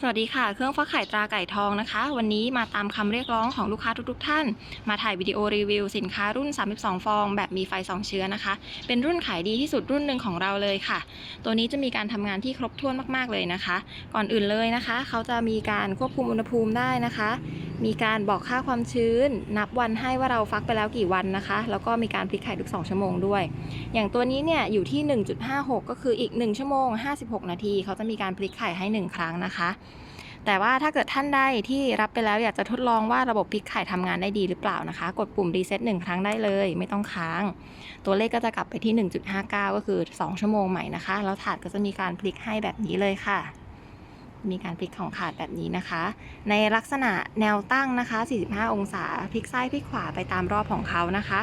สวัสดีค่ะ เครื่องฟักไข่ตราไก่ทองนะคะ วันนี้มาตามคำเรียกร้องของลูกค้าทุกๆ ท่าน มาถ่ายวิดีโอรีวิวสินค้ารุ่น 32 ฟอง แบบมีไฟ 2 เชื้อนะคะ เป็นรุ่นขายดีที่สุดรุ่นหนึ่งของเราเลยค่ะ ตัวนี้จะมีการทำงานที่ครบถ้วนมากๆเลยนะคะ ก่อนอื่นเลยนะคะ เขาจะมีการควบคุมอุณหภูมิได้นะคะ มีการบอกค่าความชื้น นับวันให้ว่าเราฟักไปแล้วกี่วันนะคะ แล้วก็มีการพลิกไข่ทุก 2 ชั่วโมงด้วย อย่างตัวนี้เนี่ยอยู่ที่ 1.56 ก็คืออีก 1 ชั่วโมง 56 นาที เขาจะมีการพลิกไข่ให้ 1 ครั้งนะคะ แต่ว่าถ้าเกิดท่านใดที่รับไปแล้วอยากจะทดลองว่าระบบพลิกไข่ทำงานได้ดีหรือเปล่านะคะ กดปุ่มรีเซ็ตหนึ่งครั้งได้เลย ไม่ต้องค้าง ตัวเลขก็จะกลับไปที่ 1.59 ก็คือ 2 ชั่วโมงใหม่นะคะ แล้วถาดก็จะมีการพลิกให้แบบนี้เลยค่ะ มีการพลิกของขาดแบบนี้นะคะ ในลักษณะแนวตั้งนะคะ 45 องศาพลิกซ้ายพลิกขวาไปตามรอบของเขานะคะ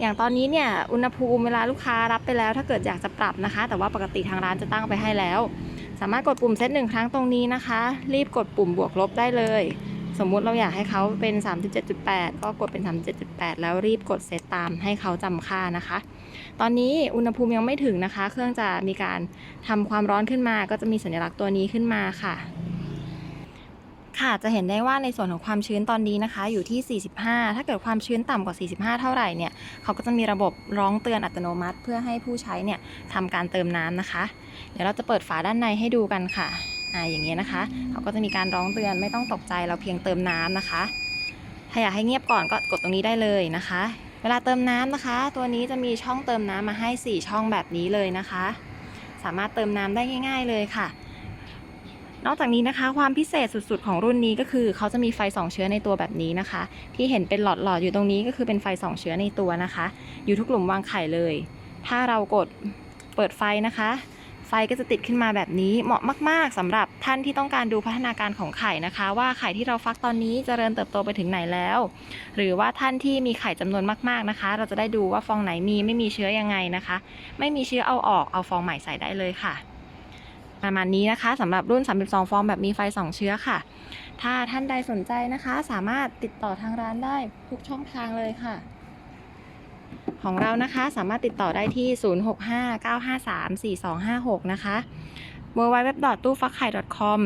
อย่างตอนนี้เนี่ยอุณหภูมิเวลาลูกค้ารับไปแล้ว ถ้าเกิดอยากจะปรับนะคะ แต่ว่าปกติทางร้านจะตั้งไปให้แล้ว สามารถกดปุ่มเซตหนึ่งครั้งตรงนี้นะคะ รีบกดปุ่มบวกลบได้เลย สมมุติเราอยากให้เขาเป็น 37.8 ก็กดเป็น 37.8 แล้วรีบกดเซตตามให้เขาจำค่านะคะ ตอนนี้อุณหภูมิยังไม่ถึงนะคะ เครื่องจะมีการทำความร้อนขึ้นมา ก็จะมีสัญลักษณ์ตัวนี้ขึ้นมาค่ะค่ะจะเห็นได้ว่าในส่วนของความชื้นตอนนี้นะคะ อยู่ที่ 45 ถ้าเกิดความชื้นต่ำกว่า 45 เท่าไหร่เนี่ยเขาก็จะมีระบบร้องเตือนอัตโนมัติ เพื่อให้ผู้ใช้เนี่ยทำการเติมน้ำนะคะ เดี๋ยวเราจะเปิดฝาด้านในให้ดูกันค่ะ ออย่างเงี้ยนะคะเขาก็จะมีการร้องเตือนไม่ต้องตกใจเราเพียงเติมน้ำนะคะ ถ้าอยากให้เงียบก่อนก็กดตรงนี้ได้เลยนะคะ เวลาเติมน้ำนะคะ ตัวนี้จะมีช่องเติมน้ำมาให้ 4 ช่องแบบนี้เลยนะคะ สามารถเติมน้ำได้ง่าย ๆเลยค่ะนอกจากนี้นะคะความพิเศษสุดๆ ของรุ่นนี้ก็คือ เขาจะมีไฟ2เชื้อในตัวแบบนี้นะคะ ที่เห็นเป็นหลอดๆอยู่ตรงนี้ก็คือเป็นไฟ2เชื้อในตัวนะคะ อยู่ทุกหลุมวางไข่เลย ถ้าเรากดเปิดไฟนะคะ ไฟก็จะติดขึ้นมาแบบนี้เหมาะมาก ๆสำหรับท่านที่ต้องการดูพัฒนาการของไข่นะคะ ว่าไข่ที่เราฟักตอนนี้เจริญเติบโตไปถึงไหนแล้ว หรือว่าท่านที่มีไข่จำนวนมาก ๆนะคะ เราจะได้ดูว่าฟองไหนมีไม่มีเชื้อยังไงนะคะ ไม่มีเชื้อเอาออกเอาฟองใหม่ใส่ได้เลยค่ะ ประมาณนี้นะคะสำหรับรุ่น 32 ฟองแบบมีไฟ 2 เชื้อค่ะ ถ้าท่านใดสนใจนะคะ สามารถติดต่อทางร้านได้ทุกช่องทางเลยค่ะ ของเรานะคะสามารถติดต่อได้ที่ 0659534256 นะคะ w w w ตู้ฟักไข่ .com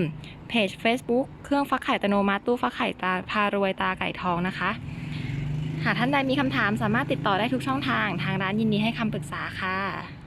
เพจ Facebook เครื่องฟักไข่ตโนมัติตู้ฟักไข่ตาพารวยตาไก่ทองนะคะ หากท่านใดมีคำถามสามารถติดต่อได้ทุกช่องทาง ทางร้านยินดีให้คำปรึกษาค่ะ